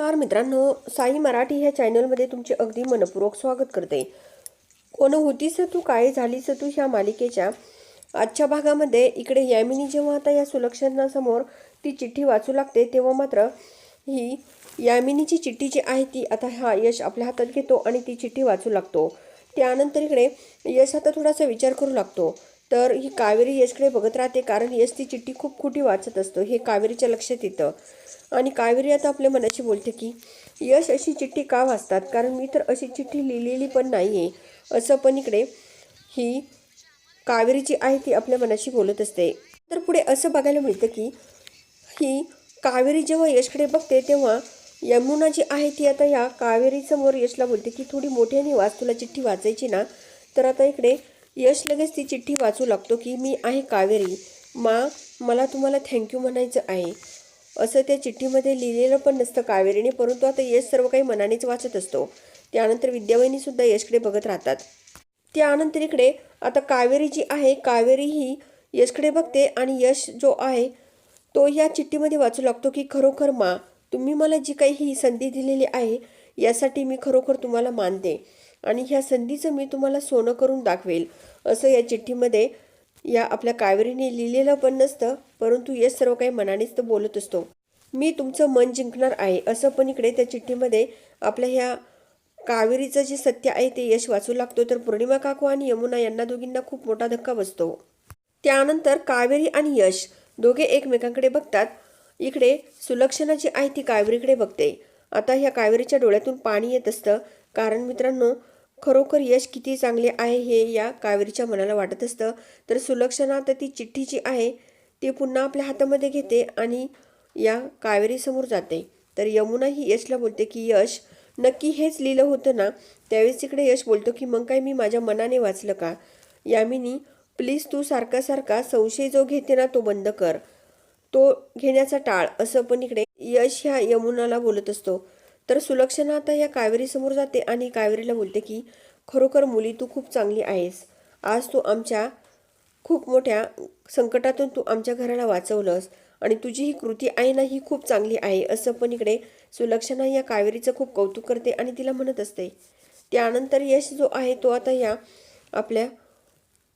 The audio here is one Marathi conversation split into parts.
नमस्कार मित्रांनो साई मराठी ह्या चॅनलमध्ये तुमचे अगदी मनपूर्वक स्वागत करते. कोण होतीस तू काय झालीस तू ह्या मालिकेच्या? आजच्या भागामध्ये इकडे यामिनी जेव्हा आता या सुलक्षणासमोर ती चिठ्ठी वाचू लागते तेव्हा मात्र ही यामिनीची चिठ्ठी जी आहे ती आता हा यश आपल्या हातात घेतो आणि ती चिठ्ठी वाचू लागतो. त्यानंतर इकडे यश आता थोडासा विचार करू लागतो. तर ही कावेरी यशकडे बघत राहते कारण यश ती चिठ्ठी खूप खोटी वाचत असतो हे कावेरीच्या लक्षात येतं. आणि कावेरी आता आपल्या मनाशी बोलते की यश अशी चिठ्ठी का वाचतात? कारण मी तर अशी चिठ्ठी लिहिलेली पण नाही आहे असं पण इकडे ही कावेरी जी आहे ती आपल्या मनाशी बोलत असते. तर पुढे असं बघायला मिळतं की ही कावेरी जेव्हा यशकडे बघते तेव्हा यमुना जी आहे ती आता या कावेरीसमोर यशला बोलते की थोडी मोठ्याने वाच तुला चिठ्ठी वाचायची ना? तर आता इकडे यश लगेच ती चिठ्ठी वाचू लागतो की मी आहे कावेरी. मा मला तुम्हाला थँक्यू म्हणायचं आहे. असं त्या चिठ्ठीमध्ये लिहिलेलं पण नसतं कावेरीने परंतु आता यश सर्व काही मनानेच वाचत असतो. त्यानंतर विद्यावहिनीसुद्धा यशकडे बघत राहतात. त्यानंतर इकडे आता कावेरी जी आहे कावेरी ही यशकडे बघते आणि यश जो आहे तो या चिठ्ठीमध्ये वाचू लागतो की खरोखर मा तुम्ही मला जी काही ही संधी दिलेली आहे यासाठी मी खरोखर तुम्हाला मानते आणि ह्या संधीचं मी तुम्हाला सोनं करून दाखवेल असं या चिठ्ठीमध्ये या आपल्या कावेरीने लिहिलेलं पण नसतं परंतु यश सर्व काही मनानेच तर बोलत असतो. मी तुमचं मन जिंकणार आहे असं पण इकडे त्या चिठ्ठीमध्ये आपल्या ह्या कावेरीचं जे सत्य आहे ते यश वाचू लागतो तर पौर्णिमा काकू आणि यमुना यांना दोघींना खूप मोठा धक्का बसतो. त्यानंतर कावेरी आणि यश दोघे एकमेकांकडे बघतात. इकडे सुलक्षणा जी आहे ती कावेरीकडे बघते. आता ह्या कावेरीच्या डोळ्यातून पाणी येत असतं. कारण मित्रांनो खरोखर यश किती चांगले आहे हे या कावेरीच्या मनाला वाटत असतं. तर सुलक्षणा तर ती चिठ्ठी जी आहे ती पुन्हा आपल्या हातामध्ये घेते आणि या कावेरीसमोर जाते. तर यमुना ही यशला बोलते की यश नक्की हेच लिहिलं होतं ना? त्यावेळेस इकडे यश बोलतो की मग काय मी माझ्या मनाने वाचलं का? यामिनी प्लीज तू सारखा सारखा संशय जो घेते ना तो बंद कर. तो घेण्याचा टाळ. असं पण इकडे यश ह्या यमुनाला बोलत असतो. तर सुलक्षणा आता या कावेरीसमोर जाते आणि कावेरीला बोलते की खरोखर मुली तू खूप चांगली आहेस. आज तू आमच्या खूप मोठ्या संकटातून तू आमच्या घराला वाचवलंस आणि तुझी ही कृती आहे ना ही खूप चांगली आहे. असं पण इकडे सुलक्षणा या कावेरीचं खूप कौतुक करते आणि तिला म्हणत असते. त्यानंतर यश जो आहे तो आता या आपल्या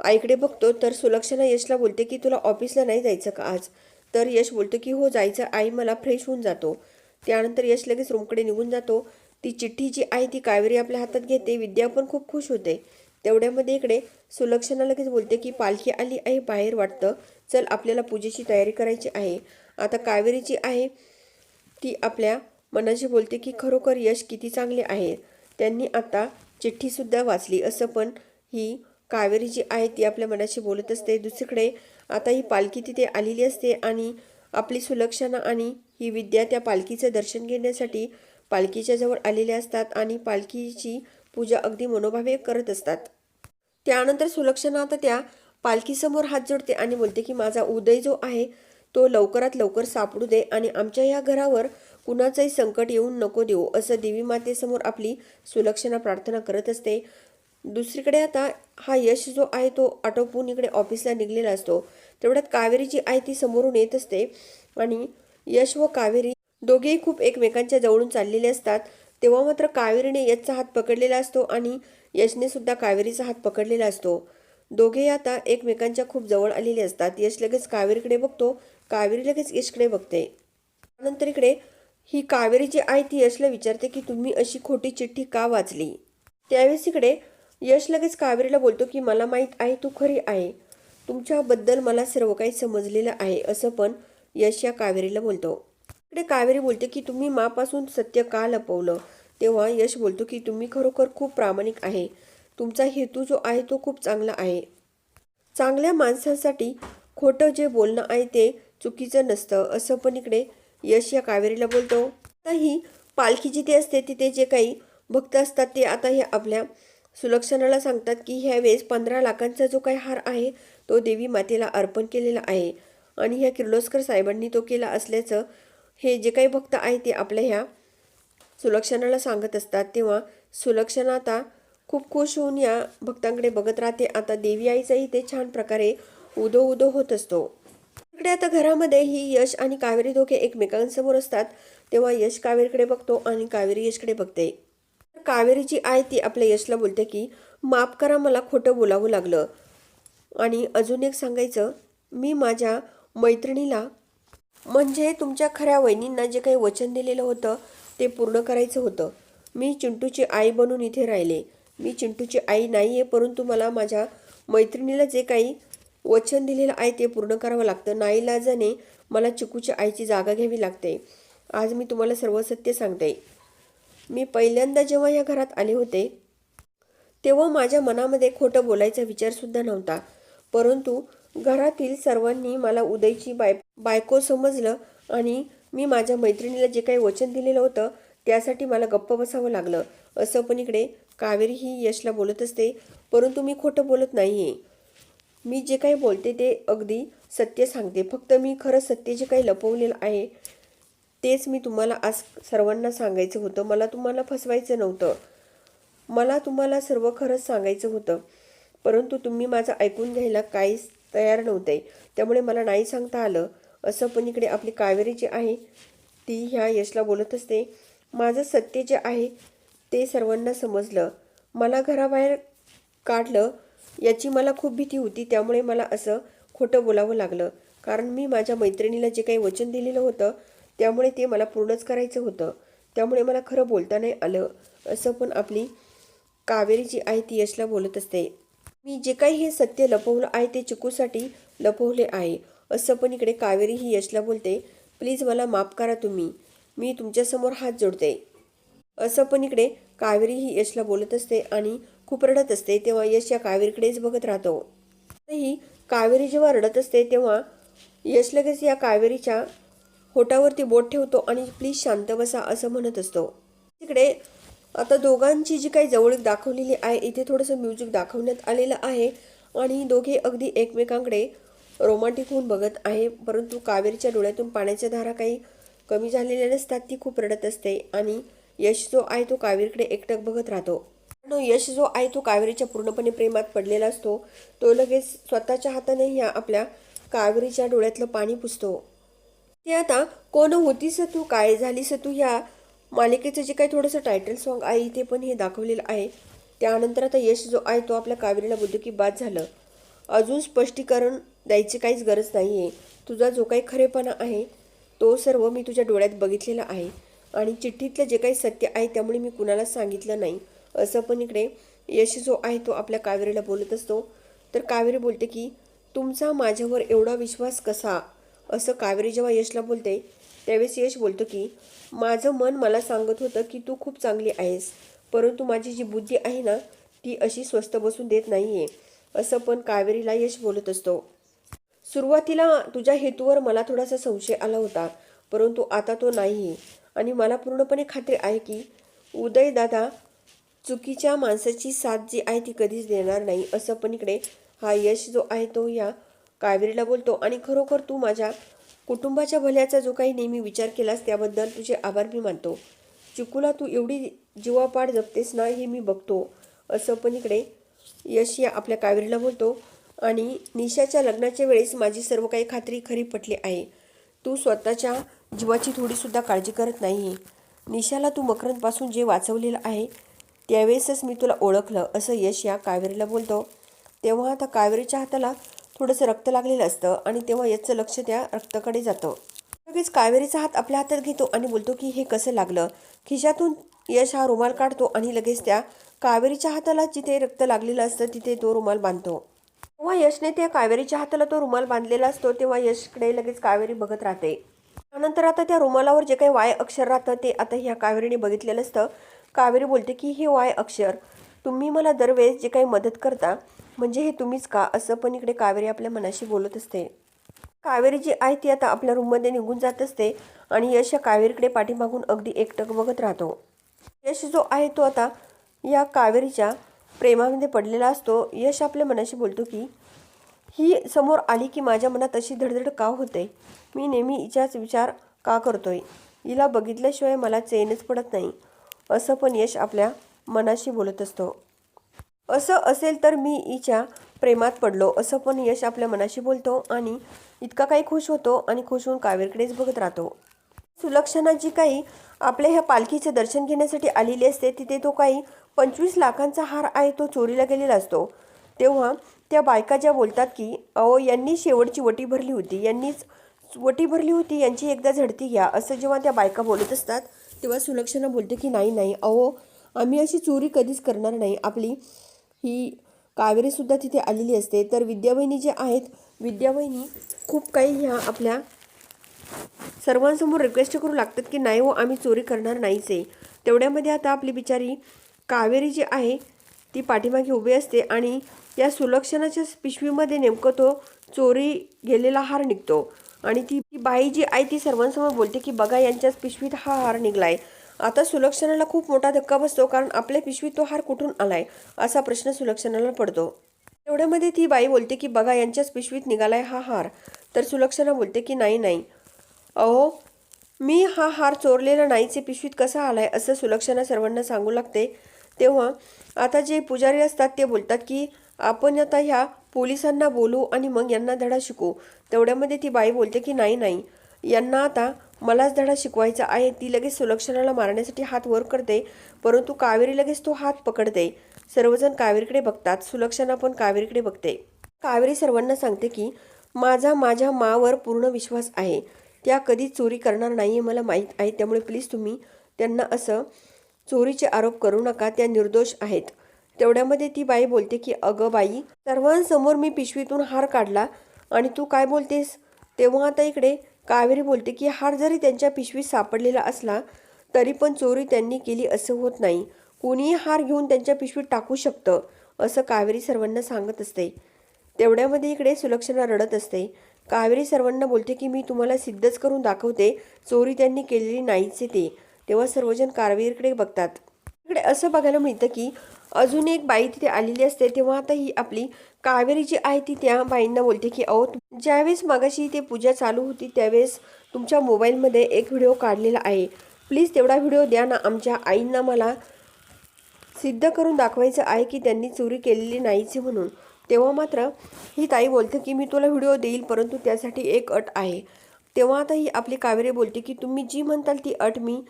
आईकडे बघतो. तर सुलक्षणा यशला बोलते की तुला ऑफिसला नाही जायचं का आज? तर यश बोलतो की हो जायचं. आई मला फ्रेश होऊन जातो. त्यानंतर यश लगेच रूमकडे निघून जातो. ती चिठ्ठी जी आहे ती कावेरी आपल्या हातात घेते. विद्या पण खूप खुश होते. तेवढ्यामध्ये इकडे सुलक्षणा लगेच बोलते की पालखी आली आहे बाहेर वाटतं. चल आपल्याला पूजेची तयारी करायची आहे. आता कावेरी जी आहे ती आपल्या मनाशी बोलते की खरोखर यश किती चांगले आहे. त्यांनी आता चिठ्ठीसुद्धा वाचली. असं पण ही कावेरी जी आहे ती आपल्या मनाशी बोलत असते. दुसरीकडे आता ही पालखी तिथे आलेली असते आणि आपली सुलक्षणा आणि ही विद्या त्या पालखीचं दर्शन घेण्यासाठी पालखीच्या जवळ आलेल्या असतात आणि पालखीची पूजा अगदी मनोभावे करत असतात. त्यानंतर सुलक्षणा आता त्या पालखीसमोर हात जोडते आणि बोलते की माझा उदय जो आहे तो लवकरात लवकर सापडू दे आणि आमच्या या घरावर कुणाचंही संकट येऊन नको देऊ असं देवी मातेसमोर आपली सुलक्षणा प्रार्थना करत असते. दुसरीकडे आता हा यश जो आहे तो आटोपून इकडे ऑफिसला निघलेला असतो. तेवढ्यात कावेरी जी आहे ती समोरून येत असते आणि यश व कावेरी दोघेही खूप एकमेकांच्या जवळून चाललेले असतात. तेव्हा मात्र कावेरीने यशचा हात पकडलेला असतो आणि यशने सुद्धा कावेरीचा हात पकडलेला असतो. दोघेही आता एकमेकांच्या खूप जवळ आलेले असतात. यश लगेच कावेरीकडे बघतो कावेरी लगेच यशकडे बघते. त्यानंतर इकडे ही कावेरी जी आहे ती यशला विचारते की तुम्ही अशी खोटी चिठ्ठी का वाचली? त्यावेळेस इकडे यश लगेच कावेरीला बोलतो की मला माहीत आहे तू खरी आहे. तुमच्याबद्दल मला सर्व काही समजलेलं आहे असं पण यश या कावेरीला बोलतो. इकडे कावेरी बोलते की तुम्ही मापासून सत्य का लपवलं? तेव्हा यश बोलतो की तुम्ही खरोखर खूप प्रामाणिक आहे. तुमचा हेतू जो आहे तो खूप चांगला आहे. चांगल्या माणसासाठी खोटं जे बोलणं आहे ते चुकीचं नसतं. असं पण इकडे यश या कावेरीला बोलतो. आता ही पालखी जिथे असते तिथे जे काही भक्त असतात ते आता हे आपल्या सुलक्षणाला सांगतात की ह्यावेळेस पंधरा लाखांचा जो काही हार आहे तो देवी मातेला अर्पण केलेला आहे. आणि ह्या किर्लोस्कर साहेबांनी तो केला असल्याचं हे जे काही भक्त आहे ते आपल्या ह्या सुलक्षणाला सांगत असतात. तेव्हा सुलक्षण आता खूप खुश होऊन या भक्तांकडे बघत राहते. आता देवी आईचाही ते छान प्रकारे उदो उदो होत असतो. इकडे आता घरामध्ये ही यश आणि कावेरी दोघे एकमेकांसमोर असतात. तेव्हा यश कावेरीकडे बघतो आणि कावेरी यशकडे बघते. कावेरीची आई ती आपल्या यशला बोलते की माफ करा मला खोटं बोलावं लागलं. आणि अजून एक सांगायचं मी माझ्या मैत्रिणीला. म्हणजे तुमच्या खऱ्या वहिनींना जे काही वचन दिलेलं होतं ते पूर्ण करायचं होतं. मी चिंटूची आई बनून इथे राहिले. मी चिंटूची आई नाही आहे परंतु मला माझ्या मैत्रिणीला जे काही वचन दिलेलं आहे ते पूर्ण करावं लागतं. नाईलाजाने मला चिकूच्या आईची जागा घ्यावी लागते. आज मी तुम्हाला सर्व सत्य सांगते. मी पहिल्यांदा जेव्हा या घरात आले होते तेव्हा माझ्या मनामध्ये खोटं बोलायचा विचारसुद्धा नव्हता. परंतु घरातील सर्वांनी मला उदयची बाय बायको समजलं आणि मी माझ्या मैत्रिणीला जे काही वचन दिलेलं होतं त्यासाठी मला गप्प बसावं लागलं. असं पण इकडे कावेरी ही यशला बोलत असते परंतु मी खोटं बोलत नाही आहे मी जे काही बोलते ते अगदी सत्य सांगते. फक्त मी खरं सत्य जे काही लपवलेलं आहे तेच मी तुम्हाला आज सर्वांना सांगायचं होतं. मला तुम्हाला फसवायचं नव्हतं. मला तुम्हाला सर्व खरंच सांगायचं होतं. परंतु तुम्ही माझं ऐकून घ्यायला काहीच तयार नव्हते. त्यामुळे मला नाही सांगता आलं. असं पण इकडे आपली कावेरी जी आहे ती ह्या यशला बोलत असते. माझं सत्य जे आहे ते सर्वांना समजलं. मला घराबाहेर काढलं याची मला खूप भीती होती. त्यामुळे मला असं खोटं बोलावं लागलं. कारण मी माझ्या मैत्रिणीला जे काही वचन दिलेलं होतं त्यामुळे ते मला पूर्णच करायचं होतं. त्यामुळे मला खरं बोलता नाही आलं. असं पण आपली कावेरी जी आहे ती यशला बोलत असते. मी जे काही हे सत्य लपवलं आहे ते चिकूसाठी लपवले आहे. असं पण इकडे कावेरी ही यशला बोलते प्लीज मला माफ करा तुम्ही. मी तुमच्यासमोर हात जोडते. असं पण इकडे कावेरी ही यशला बोलत असते आणि खूप रडत असते तेव्हा यश या कावेरीकडेच बघत राहतो. ही कावेरी जेव्हा रडत असते तेव्हा यश लगेच या कावेरीच्या होटावरती बोट ठेवतो आणि प्लीज शांत बसा असं म्हणत असतो. तिकडे आता दोघांची जी काही जवळीक दाखवलेली आहे इथे थोडंसं म्युझिक दाखवण्यात आलेलं आहे. आणि दोघे अगदी एकमेकांकडे रोमांटिक होऊन बघत आहे. परंतु कावेरीच्या डोळ्यातून पाण्याच्या धारा काही कमी झालेल्या नसतात ती खूप रडत असते. आणि यश जो आहे तो कावेरीकडे एकटक बघत राहतो. पण यश जो आहे तो कावेरीच्या पूर्णपणे प्रेमात पडलेला असतो. तो लगेच स्वतःच्या हाताने ह्या आपल्या कावेरीच्या डोळ्यातलं पाणी पुसतो. ते आता कोण होतीस तू? काय झालीस तू ह्या मालिकेचं जे काही थोडंसं टायटल सॉन्ग आहे इथे पण हे दाखवलेलं आहे. त्यानंतर आता यश जो आहे तो आपल्या कावेरीला बोलतो की बाद झालं. अजून स्पष्टीकरण द्यायची काहीच गरज नाही आहे तुझा जो काही खरेपणा आहे तो सर्व मी तुझ्या डोळ्यात बघितलेला आहे. आणि चिठ्ठीतलं जे काही सत्य आहे त्यामुळे मी कुणालाच सांगितलं नाही. असं पण इकडे यश जो आहे तो आपल्या कावेरीला बोलत असतो. तर कावेरी बोलते की तुमचा माझ्यावर एवढा विश्वास कसा? असं कावेरी जेव्हा यशला बोलते त्यावेळेस यश बोलतो की माझं मन मला सांगत होतं की तू खूप चांगली आहेस परंतु माझी जी बुद्धी आहे ना ती अशी स्वस्त बसून देत नाही आहे असं पण कावेरीला यश बोलत असतो. सुरुवातीला तुझ्या हेतूवर मला थोडासा संशय आला होता परंतु आता तो नाही आहे आणि मला पूर्णपणे खात्री आहे की उदय दादा चुकीच्या माणसाची साथ जी आहे ती कधीच देणार नाही असं पण इकडे हा यश जो आहे तो या कावेरीला बोलतो. आणि खरोखर तू माझ्या कुटुंबाच्या भल्याचा जो काही नेहमी विचार केलास त्याबद्दल तुझे आभार मी मानतो. चिकूला तू एवढी जीवापाड जपतेस ना हे मी बघतो. असं पण इकडे यश या आपल्या कावेरीला बोलतो. आणि निशाच्या लग्नाच्या वेळेस माझी सर्व काही खात्री खरी पटली आहे. तू स्वतःच्या जीवाची थोडीसुद्धा काळजी करत नाही. निशाला तू मकरंदपासून जे वाचवलेलं आहे त्यावेळेसच मी तुला ओळखलं असं यश या कावेरीला बोलतो. तेव्हा आता कावेरीच्या हाताला थोडंसं रक्त लागलेलं असतं आणि तेव्हा याचं लक्ष त्या रक्ताकडे जातं. लगेच कावेरीचा हात आपल्या हातात घेतो आणि बोलतो की हे कसं लागलं? खिशातून यश हा रुमाल काढतो आणि लगेच त्या कावेरीच्या हाताला जिथे रक्त लागलेलं असतं तिथे तो रुमाल बांधतो. तेव्हा यशने त्या कावेरीच्या हाताला तो रुमाल बांधलेला असतो तेव्हा यशकडे लगेच कावेरी बघत राहते. त्यानंतर आता त्या रुमालावर जे काही वाय अक्षर राहतं ते आता ह्या कावेरीने बघितलेलं असतं. कावेरी बोलते की हे वाय अक्षर तुम्ही मला दरवेळेस जे काही मदत करता म्हणजे हे तुम्हीच का? असं पण इकडे कावेरी आपल्या मनाशी बोलत असते. कावेरी जी आहे ती आता आपल्या रूममध्ये निघून जात असते आणि यश या कावेरीकडे पाठीमागून अगदी एकटक बघत राहतो. यश जो आहे तो आता या कावेरीच्या प्रेमामध्ये पडलेला असतो. यश आपल्या मनाशी बोलतो की ही समोर आली की माझ्या मनात अशी धडधड का होते? मी नेहमी हिच्याच विचार का करतोय? हिला बघितल्याशिवाय मला चैनच पडत नाही. असं पण यश आपल्या मनाशी बोलत असतो. असं असेल तर मी हिच्या प्रेमात पडलो. असं पण यश आपल्या मनाशी बोलतो आणि इतका काही खुश होतो आणि खुश होऊन कावेरकडेच बघत राहतो. सुलक्षणा जी काही आपल्या ह्या पालखीचे दर्शन घेण्यासाठी आलेली असते तिथे तो काही पंचवीस लाखांचा हार आहे तो चोरीला गेलेला असतो. तेव्हा त्या बायका ज्या बोलतात की अहो यांनी शेवटची वटी भरली होती. यांनीच वटी भरली होती. यांची एकदा झडती घ्या. असं जेव्हा त्या बायका बोलत असतात तेव्हा सुलक्षणा बोलते की नाही नाही. अहो आम्ही अशी चोरी कधीच करणार नाही. आपली ही कावेरीसुद्धा तिथे आलेली असते. तर विद्यावहिनी जे आहेत विद्यावहिनी खूप काही ह्या आपल्या सर्वांसमोर रिक्वेस्ट करू लागतात की नाही हो आम्ही चोरी करणार नाहीच आहे तेवढ्यामध्ये आता आपली बिचारी कावेरी जी आहे ती पाठीमागे उभी असते आणि या सुलक्षणाच्या पिशवीमध्ये नेमकं तो चोरी गेलेला हार निघतो. आणि ती ती बाई जी आहे ती सर्वांसमोर बोलते की बघा यांच्याच पिशवीत हा हार निघलाय. आता सुलक्षणाला खूप मोठा धक्का बसतो कारण आपल्या पिशवीत तो हार कुठून आलाय? असा प्रश्न सुलक्षणाला पडतो. एवढ्यामध्ये ती बाई बोलते की बघा यांच्याच पिशवीत निघालाय हा हार. तर सुलक्षणा बोलते की नाही नाही. अहो मी हा हार चोरलेला नाहीचे पिशवीत कसा आलाय? असं सुलक्षणा सर्वांना सांगू लागते. तेव्हा आता जे पुजारी असतात ते बोलतात की आपण आता ह्या पोलिसांना बोलू आणि मग यांना धडा शिकू. तेवढ्यामध्ये ती बाई बोलते की नाही नाही. यांना आता मलाच धडा शिकवायचा आहे ती लगेच सुलक्षणाला मारण्यासाठी हात वर करते परंतु कावेरी लगेच तो हात पकडते. सर्वजण कावेरीकडे बघतात सुलक्षणा पण कावेरीकडे बघते. कावेरी सर्वांना सांगते की माझा माझ्या मावर पूर्ण विश्वास आहे. त्या कधीच चोरी करणार नाही आहे मला माहीत आहे त्यामुळे प्लीज तुम्ही त्यांना असं चोरीचे आरोप करू नका त्या निर्दोष आहेत. तेवढ्यामध्ये ती बाई बोलते की अगं बाई सर्वांसमोर मी पिशवीतून हार काढला आणि तू काय बोलतेस? तेव्हा आता इकडे कावेरी बोलते की हार जरी त्यांच्या पिशवीत सापडलेला असला तरी पण चोरी त्यांनी केली असं होत नाही. कोणीही हार घेऊन त्यांच्या पिशवीत टाकू शकतं असं कावेरी सर्वांना सांगत असते. तेवढ्यामध्ये इकडे सुलक्षणा रडत असते. कावेरी सर्वांना बोलते की मी तुम्हाला सिद्धच करून दाखवते चोरी त्यांनी केलेली नाहीच ते. तेव्हा सर्वजण कावेरीकडे बघतात. इकडे असं बघायला मिळतं की अजून एक बाई तिथे आलेली असते तेव्हा आता ही आपली कावेरी जी आहे ती त्या बाईंना बोलते की अहो ज्यावेळेस मागाशी ते पूजा चालू होती त्यावेळेस तुमच्या मोबाईलमध्ये एक व्हिडिओ काढलेला आहे. प्लीज तेवढा व्हिडिओ द्या ना आमच्या आईंना मला सिद्ध करून दाखवायचं आहे की त्यांनी चोरी केलेली नाहीच म्हणून. तेव्हा मात्र ही ताई बोलते की मी तुला व्हिडिओ देईल परंतु त्यासाठी एक अट आहे. तेव्हा आता ही आपली कावेरी बोलते की तुम्ही जी म्हणताल ती अट मी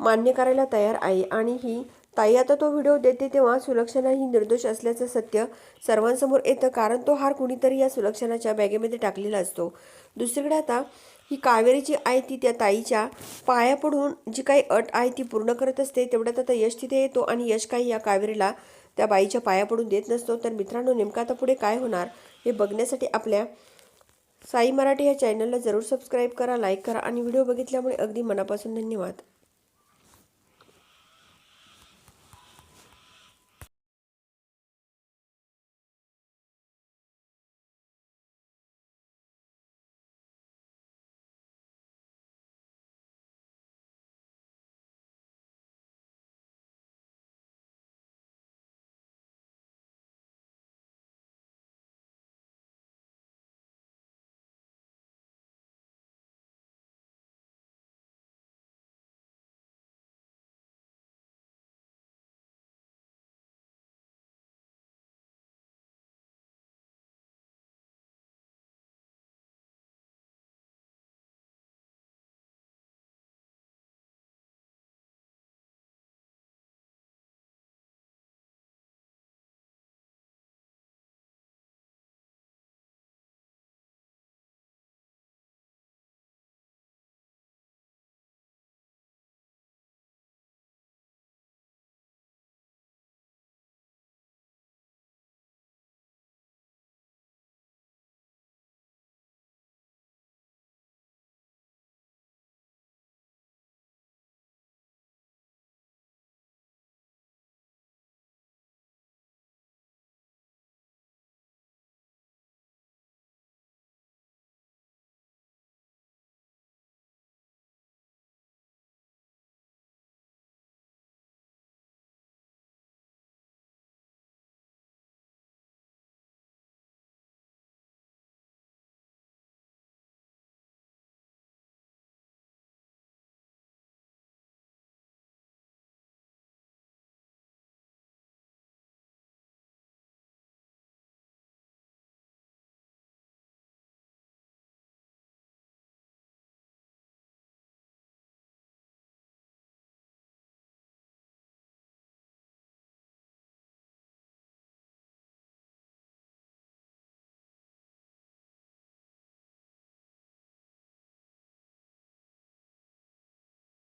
मान्य करायला तयार आहे आणि ही ताई आता तो व्हिडिओ देते तेव्हा सुलक्षणा ही निर्दोष असल्याचं सत्य सर्वांसमोर येतं. कारण तो हार कुणीतरी या सुलक्षणाच्या बॅगेमध्ये टाकलेला असतो. दुसरीकडे आता ही कावेरीची आई आहे ती त्या ताईच्या पाया पडून जी काही अट आहे ती पूर्ण करत असते. तेवढ्यात आता यश तिथे येतो आणि यश काही या कावेरीला त्या बाईच्या पाया पडून देत नसतो. तर मित्रांनो नेमका आता पुढे काय होणार हे बघण्यासाठी आपल्या साई मराठी या चॅनलला जरूर सबस्क्राईब करा लाईक करा आणि व्हिडिओ बघितल्यामुळे अगदी मनापासून धन्यवाद.